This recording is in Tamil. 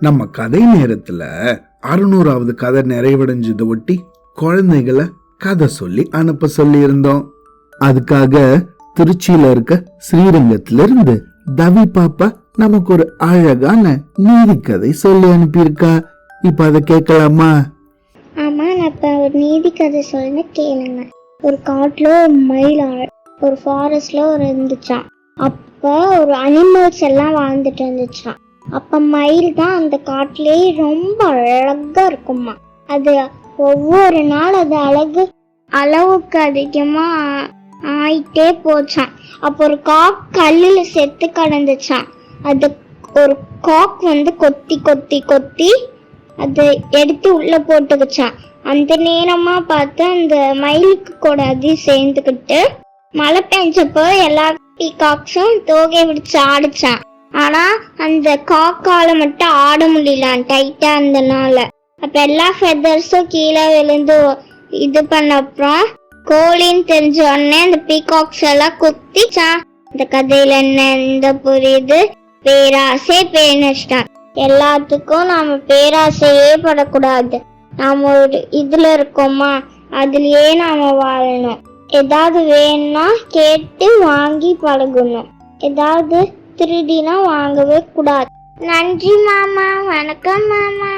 நம்ம கதை நேரத்துல அறுநூறாவது கதை நிறைவடைஞ்சதை ஒட்டி குழந்தைகளை கதை சொல்லி அனுப்ப சொல்லி இருந்தோம் அதுக்காக திருச்சியில இருக்க ஸ்ரீரங்கத்துல இருந்து தவி பாப்பா நமக்கு ஒரு அழகான நீதி கதை சொல்லி அனுப்பியிருக்கா. இப்ப அதை கேட்கலாமா? ஆமா நான் இப்ப ஒரு நீதி கதை சொல்ல கேளுங்க. ஒரு காட்டுல ஒரு மயில் ஒரு ஃபாரஸ்ட்ல ஒரு இருந்துச்சான் அப்ப அப்போ ஒரு அனிமல்ஸ் எல்லாம் வாழ்ந்துட்டு இருந்துச்சான் அப்போ மயில் தான் அந்த காட்டுலயே ரொம்ப அழகா இருக்குமா அது ஒவ்வொரு நாள் அது அழகு அளவுக்கு அதிகமா ஆயிட்டே போச்சான் அப்போ ஒரு காக் கல்லுல செத்து கிடந்துச்சான் அது ஒரு காக் வந்து கொத்தி கொத்தி கொத்தி அது எடுத்து உள்ள போட்டுக்கிச்சான் அந்த நேரமா பார்த்து அந்த மயிலுக்கு கூட அதையும் சேர்ந்துக்கிட்டு மழை பெஞ்சப்போ எல்லா பீகாக்ஸும் தோகை விடிச்சு ஆடிச்சான். ஆனா அந்த காக்கால மட்டும் ஆட முடியல டைட்டா இருந்தனால. அப்ப எல்லா ஃபெதர்ஸும் கீழே விழுந்து இது பண்ண அப்புறம் கோழின்னு தெரிஞ்ச உடனே அந்த பீகாக்ஸ் எல்லாம் குத்திச்சான். இந்த கதையில என்ன இந்த புரியுது? பேராசை பேணிச்சிட்டான் எல்லாத்துக்கும் நாம பேராசையே படக்கூடாது. நாம ஒரு இதுல இருக்கோமா? அதுலயே நாம வாழணும். ஏதாவது வேணும்னா கேட்டு வாங்கி பழகணும். ஏதாவது திருடினா வாங்கவே கூடாது. நன்றி மாமா. வணக்கம் மாமா.